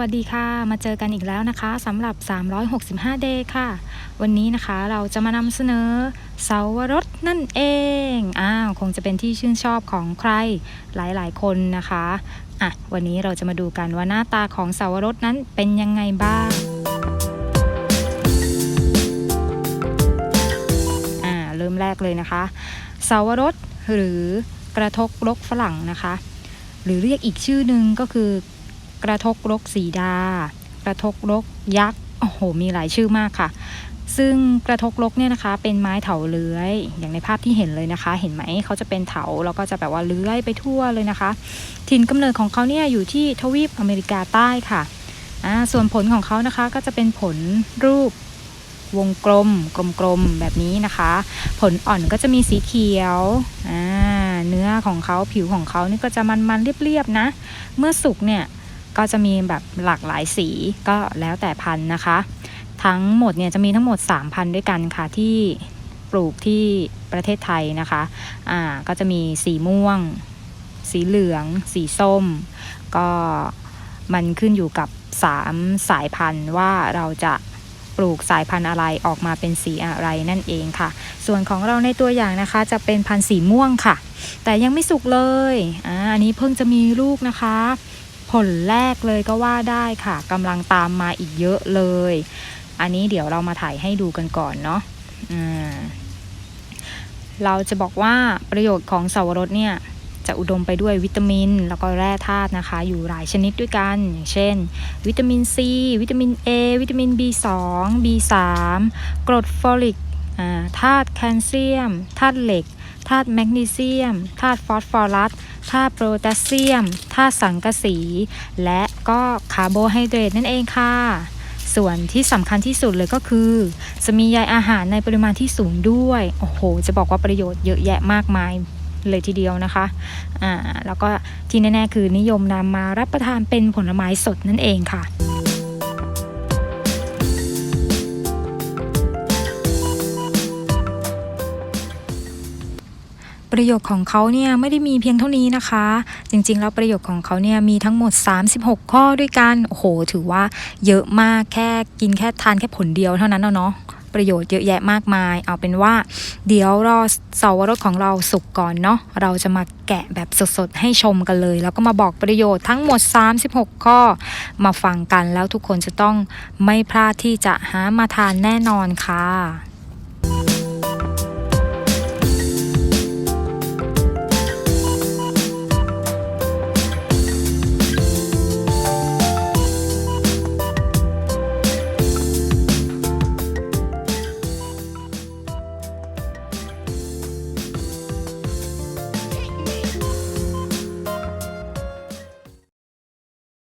วัสดีค่ะ มาเจอกันอีกแล้วนะคะสำหรับ 365 day ค่ะ วันนี้นะคะเราจะมานำเสนอเสาวรสนั่นเองอ้าวคงจะเป็นที่ชื่นชอบของใครหลายๆ คนนะคะอะวันนี้เราจะมาดูกันว่าหน้าตาของเสาวรสนั้นเป็นยังไงบ้างอ่าเริ่มแรกเลยนะคะเสาวรสหรือกระทกรกฝรั่งนะคะ หรือเรียกอีกชื่อหนึ่งก็คือ กระทกรกสีดา กระทกรกยักษ์โอ้โห มีหลายชื่อมากค่ะ ซึ่งกระทกรกเนี่ยนะคะ เป็นไม้เถาเลื้อย อย่างในภาพที่เห็นเลยนะคะ เห็นไหมเขาจะเป็นเถาแล้วก็จะแบบว่าเลื้อยไปทั่วเลยนะคะ ถิ่นกำเนิดของเขาเนี่ยอยู่ที่ทวีปอเมริกาใต้ค่ะอ่าส่วนผลของเขานะคะก็จะเป็นผลรูปวงกลมกลมๆแบบนี้นะคะ ผลอ่อนก็จะมีสีเขียวอ่าเนื้อของเขาผิวของเขานี่ก็จะมันๆเรียบๆนะ เมื่อสุกเนี่ย ก็จะมีแบบหลากหลายสีก็แล้วแต่พันธุ์นะคะ ทั้งหมดเนี่ยจะมีทั้งหมด 3 พันธุ์ด้วยกันค่ะที่ปลูกที่ประเทศไทยนะคะอ่าก็จะมีสีม่วง สีเหลือง สีส้ม ก็มันขึ้นอยู่กับ 3 สายพันธุ์ว่าเราจะปลูกสายพันธุ์อะไรออกมาเป็นสีอะไรนั่นเองค่ะ ส่วนของเราในตัวอย่างนะคะ จะเป็นพันธุ์สีม่วงค่ะ แต่ยังไม่สุกเลยอ่าอันนี้เพิ่งจะมีลูกนะคะ ผลแรกเลยก็ว่าได้ค่ะกำลังตามมาอีกเยอะเลย อันนี้เดี๋ยวเรามาถ่ายให้ดูกันก่อนเนาะเราจะบอกว่าประโยชน์ของเสาวรสเนี่ยจะอุดมไปด้วยวิตามิน แล้วก็แร่ธาตุนะคะ อยู่หลายชนิดด้วยกัน อย่างเช่น วิตามิน C วิตามิน A วิตามิน B2 B3 กรดโฟลิกธาตุแคลเซียมธาตุเหล็กธาตุแมกนีเซียมธาตุฟอสฟอรัส ธาตุโพแทสเซียมธาตุสังกะสี และก็คาร์โบไฮเดรตนั่นเองค่ะ ส่วนที่สำคัญที่สุดเลยก็คือ จะมีใยอาหารในปริมาณที่สูงด้วย โอ้โห จะบอกว่าประโยชน์เยอะแยะมากมายเลยทีเดียวนะคะ อ่า แล้วก็ที่แน่ๆคือนิยมนำมารับประทานเป็นผลไม้สดนั่นเองค่ะ ประโยชน์ของเขาเนี่ยไม่ได้มีเพียงเท่านี้นะคะ จริงๆ แล้วประโยชน์ของเขาเนี่ยมีทั้งหมด 36 ข้อด้วยกัน โอ้โห ถือว่าเยอะมากแค่กินแค่ทานแค่ผลเดียวเท่านั้นเนาะประโยชน์เยอะแยะมากมาย เอาเป็นว่า เดี๋ยวรอเสาวรสของเราสุกก่อนเนาะ เราจะมาแกะแบบสดๆ ให้ชมกันเลย แล้วก็มาบอกประโยชน์ทั้งหมด 36 ข้อ มาฟังกันแล้วทุกคนจะต้องไม่พลาดที่จะหามาทานแน่นอนค่ะ